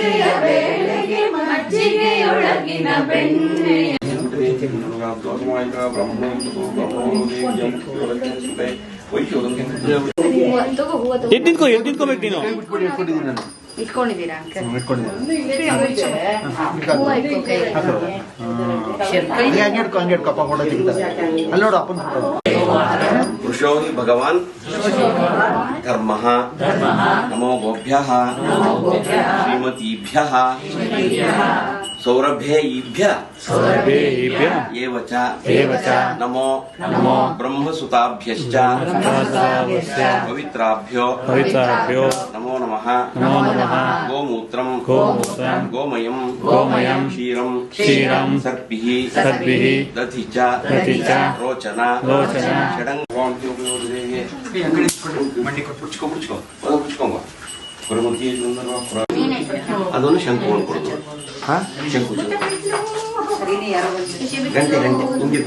ಸಂಜೆಯ ವೇಳೆಗೆ ಮಜ್ಜಿಗೆಯೊಳಗಿನ ಬೆಣ್ಣೆಯ ಎತ್ತಿದ್ಕೋ ಎತ್ತಿದ್ಕೋಬೇಕು ನೀನು? ಇಟ್ಕೊಂಡಿದ್ದೀರಾ ಅಲ್ಲಿ ನೋಡು ಅಪ್ಪನ ಫೋಟೋ. श्रीः भगवान। धर्म। नमो गोभ्यः। श्रीमतीभ्यः। सौरभ्यैभ्य। एव च। नमो ब्रह्मसुताभ्यश्च। पवित्राभ्यो। नमो नमः। क्षीर क्षीर क्षीरं सर्पिः। दधि च रोचना। षडङ्गोऽपि ಅದೊಂದು ಶಂಕು ಮಾಡ್ಕೊಡ್ತು ಶಂಕು ಗಂಟೆ ಗಂಟೆ. ಹಿಂಗೆ